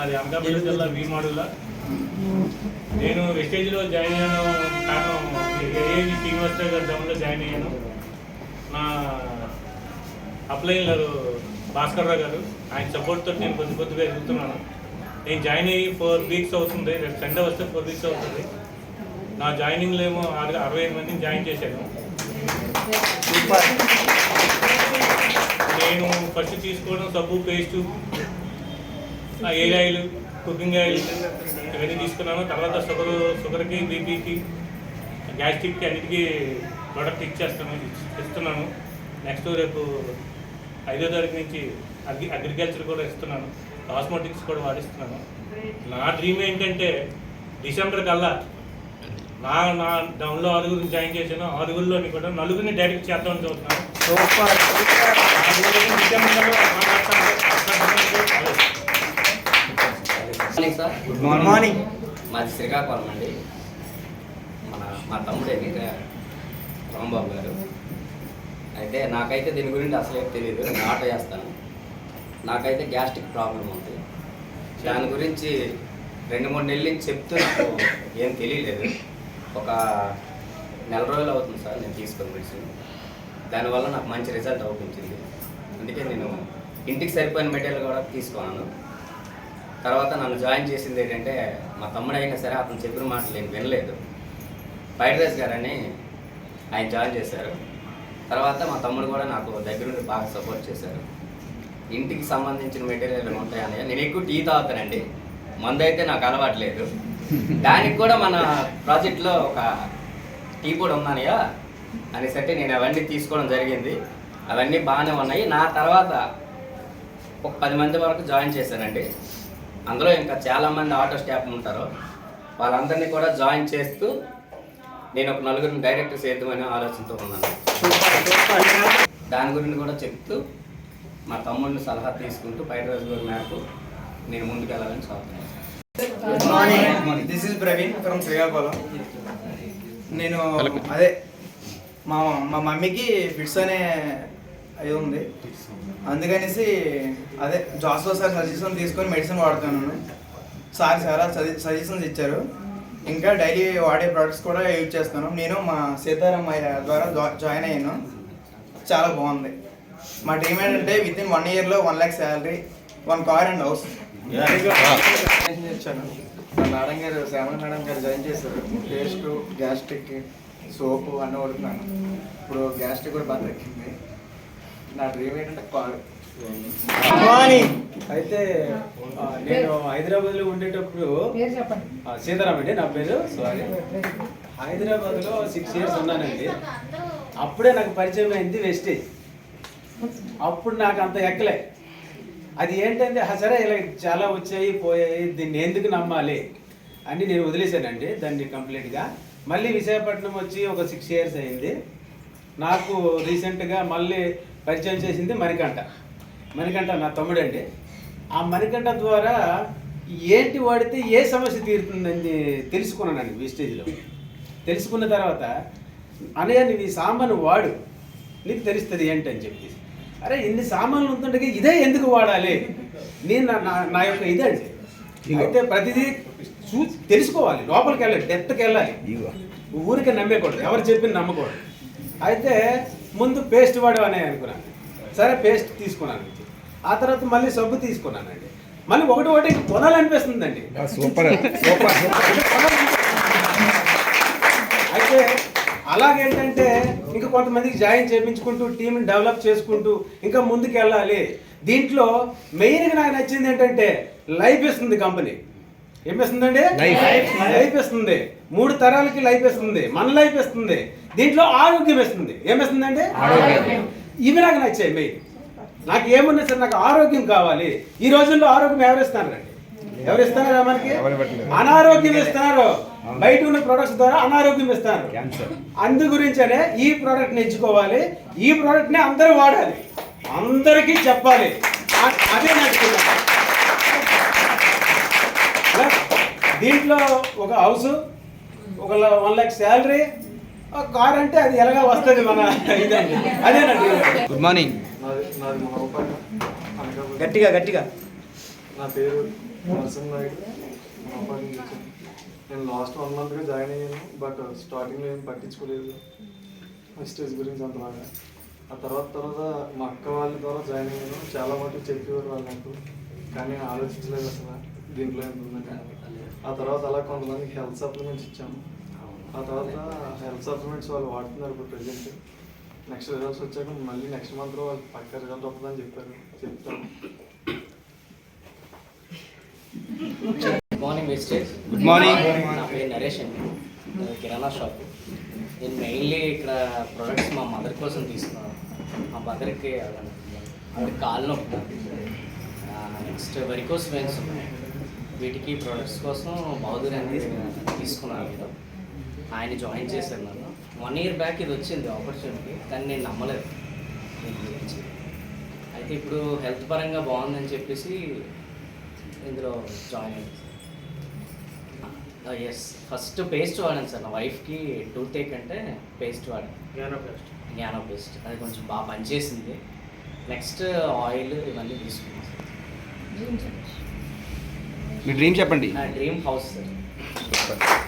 నాది అనకాపల్లి జిల్లా వీమాడుల నేను వెస్టేజ్లో జాయిన్ అయ్యాను. కారణం ఏఏజీ శ్రీనివాసరావు గారి డౌన్లో జాయిన్ అయ్యాను. నా అప్లైనర్ భాస్కర్ రావు గారు ఆయన సపోర్ట్తో నేను కొద్ది కొద్దిగా ఎదుగుతున్నాను. నేను జాయిన్ అయ్యి ఫోర్ వీక్స్ అవుతుంది. రేపు సండే వస్తే ఫోర్ వీక్స్ అవుతుంది. నా జాయినింగ్లో ఏమో అరవై అరవై ఐదు మందిని జాయిన్ చేశాను. నేను ఫస్ట్ తీసుకోవడం సబ్బు paste hair oil cooking oil ఇవన్నీ తీసుకున్నాను. తర్వాత షుగర్ షుగర్కి బీపీకి గ్యాస్ట్రిక్కి అన్నిటికీ ప్రోడక్ట్ ఇచ్చేస్తాను ఇస్తున్నాను. నెక్స్ట్ రేపు ఐదో తారీఖు నుంచి అగ్రి అగ్రికల్చర్ కూడా ఇస్తున్నాను. కాస్మెటిక్స్ కూడా వాడిస్తున్నాను. నా డ్రీమ్ ఏంటంటే డిసెంబర్ కల్లా నా నా డౌన్లో ఆరుగురిని జాయిన్ చేశాను. ఆరుగురిలోని కూడా నలుగురిని డైరెక్ట్ చేద్దామని చూస్తున్నాను. డిసెంబర్ కల్లా సార్. గుడ్ మార్నింగ్ మాది శ్రీకాకుళం అండి. మన మా తమ్ముడే రాంబాబు గారు. అయితే నాకైతే దీని గురించి అసలు తెలియదు నేను ఆటో చేస్తాను నాకైతే గ్యాస్ట్రిక్ ప్రాబ్లం ఉంది. దాని గురించి రెండు మూడు నెలల నుంచి చెప్తూ నాకు ఏం తెలియలేదు. ఒక నెల రోజులు అవుతుంది సార్ నేను తీసుకున్న మెడిసిన్. దానివల్ల నాకు మంచి రిజల్ట్ అవుపించింది. అందుకే నేను ఇంటికి సరిపోయిన మెటీరియల్ కూడా తీసుకున్నాను. తర్వాత నన్ను జాయిన్ చేసింది ఏంటంటే మా తమ్ముడు అయినా సరే అతను చెప్పిన మాటలు నేను వినలేదు. ఫ్రైడ్ రైస్ గారని ఆయన జాయిన్ చేశారు. తర్వాత మా తమ్ముడు కూడా నాకు దగ్గరుండి బాగా సపోర్ట్ చేశారు. ఇంటికి సంబంధించిన మెటీరియల్ ఉంటాయని నేను ఎక్కువ టీ తాగుతానండి. మందు అయితే నాకు అలవాట్లేదు. దానికి కూడా మన ప్రాజెక్ట్లో ఒక టీ పొడి ఉన్నానయ్యా అనేసరికి నేను అవన్నీ తీసుకోవడం జరిగింది. అవన్నీ బాగానే ఉన్నాయి. నా తర్వాత ఒక పది మంది వరకు జాయిన్ చేశానండి. అందులో ఇంకా చాలామంది ఆటో స్టాఫ్ ఉంటారు. వాళ్ళందరినీ కూడా జాయిన్ చేస్తూ నేను ఒక నలుగురిని డైరెక్ట్ చేద్దామనే ఆలోచనతో ఉన్నాను. దాని గురించి కూడా చెప్తూ మా తమ్ముడిని సలహా తీసుకుంటూ బయట రోజుల మేరకు నేను ముందుకు వెళ్ళాలని చూస్తున్నాను good morning this is Praveen from Srikakulam నేను అదే మా మా మమ్మీకి ఫిట్స్ అనే అది ఉంది. అందుకనేసి అదే జాస్లో సార్ సజెషన్ తీసుకొని మెడిసిన్ వాడుతున్నాను. సార్ చాలా సజెషన్స్ ఇచ్చారు. ఇంకా డైలీ వాడే ప్రొడక్ట్స్ కూడా యూజ్ చేస్తాను నేను మా సీతారామయ్య ద్వారా జా- జాయిన్ అయ్యాను. చాలా బాగుంది. మా డ్రీమ్ ఏంటంటే విత్ ఇన్ వన్ ఇయర్లో one lakh salary one car and house ఇచ్చాను. మా మేడం గారు శ్యామల మేడం గారు జాయిన్ చేశారు. పేస్ట్ గ్యాస్ట్రిక్ సోపు అన్నీ వాడుతున్నాను. ఇప్పుడు గ్యాస్ట్రిక్ కూడా బాగా తగ్గింది. నా డ్రీమ్ ఏంటంటే కారు అయితే నేను హైదరాబాద్లో ఉండేటప్పుడు పేరు చెప్పండి. ఆ, సీతారాం అండి నా పేరు సారీ హైదరాబాద్లో సిక్స్ ఇయర్స్ ఉన్నానండి. అప్పుడే నాకు పరిచయం అయింది వెస్టేజ్ అప్పుడు నాకు అంత ఎక్కలే. అది ఏంటంటే "హా, సరే ఇలా చాలా వచ్చాయి పోయాయి దీన్ని ఎందుకు నమ్మాలి? అని నేను వదిలేశానండి దాన్ని కంప్లీట్గా. మళ్ళీ విశాఖపట్నం వచ్చి ఒక సిక్స్ ఇయర్స్ అయింది. నాకు రీసెంట్గా మళ్ళీ పరిచయం చేసింది మణికంఠ. మణికంఠ నా తమ్ముడండి. ఆ మణికంఠ ద్వారా ఏంటి వాడితే ఏ సమస్య తీరుతుందని తెలుసుకున్నానండి విస్టేజ్లో తెలుసుకున్న తర్వాత అనయ్య నువ్వు ఈ సామాను వాడు. నీకు తెలుస్తుంది ఏంటని చెప్పేసి. అరే ఇన్ని సామాన్లు ఉంటుండగా ఇదే ఎందుకు వాడాలి? నేను నా- నా నా యొక్క ఇదండి అయితే ప్రతిదీ చూ తెలుసుకోవాలి. లోపలికి వెళ్ళాలి డెప్త్కి వెళ్ళాలి ఊరికే నమ్మేకూడదు ఎవరు చెప్పింది నమ్మకూడదు. అయితే ముందు పేస్ట్ వాడమని అనుకున్నాను. సరే పేస్ట్ తీసుకున్నాను. ఆ తర్వాత మళ్ళీ సబ్బు తీసుకున్నానండి మళ్ళీ ఒకటి ఒకటి కొనాలనిపిస్తుందండి. సూపర్ సూపర్ అయితే అలాగేంటంటే ఇంకా కొంతమందికి జాయిన్ చేయించుకుంటూ టీంని డెవలప్ చేసుకుంటూ ఇంకా ముందుకు వెళ్ళాలి దీంట్లో మెయిన్గా నాకు నచ్చింది ఏంటంటే లైఫ్ ఇస్తుంది కంపెనీ. ఏం ఇస్తుందండి Life. లైఫ్ ఇస్తుంది. మూడు తరాలకి లైఫ్ ఇస్తుంది మన లైఫ్ ఇస్తుంది దీంట్లో ఆరోగ్యం ఇస్తుంది ఏం ఇస్తుందండి ఆరోగ్యం. ఇవి నాకు నచ్చాయి మెయిన్ నాకు ఏమున్నా సరే నాకు ఆరోగ్యం కావాలి. ఈ రోజుల్లో ఆరోగ్యం ఎవరు ఇస్తున్నారండి ఎవరు ఇస్తున్నారా మనకి. అనారోగ్యం ఇస్తున్నారు. బయట ఉన్న ప్రొడక్ట్స్ ద్వారా అనారోగ్యం ఇస్తున్నారు. క్యాన్సర్ అందు గురించనే ఈ ప్రోడక్ట్ ఎంచుకోవాలి. ఈ ప్రోడక్ట్ని అందరూ వాడాలి. అందరికీ చెప్పాలి. అదే నచ్చుకున్నాను ప్లస్ దీంట్లో ఒక హౌస్ ఒక వన్ ల్యాక్ శాలరీ కార్ అంటే అది ఎలాగా వస్తుంది మన ఇదండి. అదేనండి. గుడ్ మార్నింగ్ గట్టిగా గట్టిగా. నా పేరు నరసింహ నాయుడు. నేను లాస్ట్ వన్ మంత్గా జాయిన్ అయ్యాను బట్ స్టార్టింగ్లో ఏం పట్టించుకోలేదు. స్టేజ్ గురించి అంత బాగా. ఆ తర్వాత తర్వాత మా అక్క వాళ్ళ ద్వారా జాయిన్ అయ్యాను. చాలా మటుకు చెప్పేవారు వాళ్ళు నాకు కానీ ఆలోచించలేదు అసలు. దీంట్లో ఎంత ఉందని ఆ తర్వాత అలా కొంతమందికి హెల్త్ సప్లిమెంట్స్ ఇచ్చాము. ఆ తర్వాత హెల్త్ సప్లిమెంట్స్ వాళ్ళు వాడుతున్నారు ఇప్పుడు ప్రజెంట్ నెక్స్ట్ రిజల్ట్స్ వచ్చాక మళ్ళీ నెక్స్ట్ మంత్లో వాళ్ళు పక్క రిజల్ట్ వస్తుందని చెప్పారు. చెప్తాను good morning Vestige good morning నా పేరు నరేష్ అండి. కిరాణా షాప్. నేను మెయిన్లీ ఇక్కడ ప్రొడక్ట్స్ మా మదర్ కోసం తీసుకున్నాను. మా మదర్కి కాలు నొప్పి నెక్స్ట్ వెరికోస్ వెయిన్స్ ఉన్నాయి వీటికి ప్రొడక్ట్స్ కోసం బౌద్ధుని అనేది తీసుకున్నాను నేను ఆయన జాయిన్ చేశారు నన్ను. వన్ ఇయర్ బ్యాక్ ఇది వచ్చింది ఆపర్చునిటీ కానీ నేను నమ్మలేదు. దీని గురించి. అయితే ఇప్పుడు హెల్త్ పరంగా బాగుందని చెప్పేసి ఇందులో జాయిన్ అయ్యింది ఎస్ ఫస్ట్ పేస్ట్ వాడాను సార్. నా వైఫ్కి టూత్ ఏక్ అంటే పేస్ట్ వాడాను. జ్ఞానో పేస్ట్ అది కొంచెం బాగా పనిచేసింది. నెక్స్ట్ ఆయిల్ ఇవన్నీ తీసుకున్నాను. మీ డ్రీమ్ చెప్పండి. Sir dream house sir.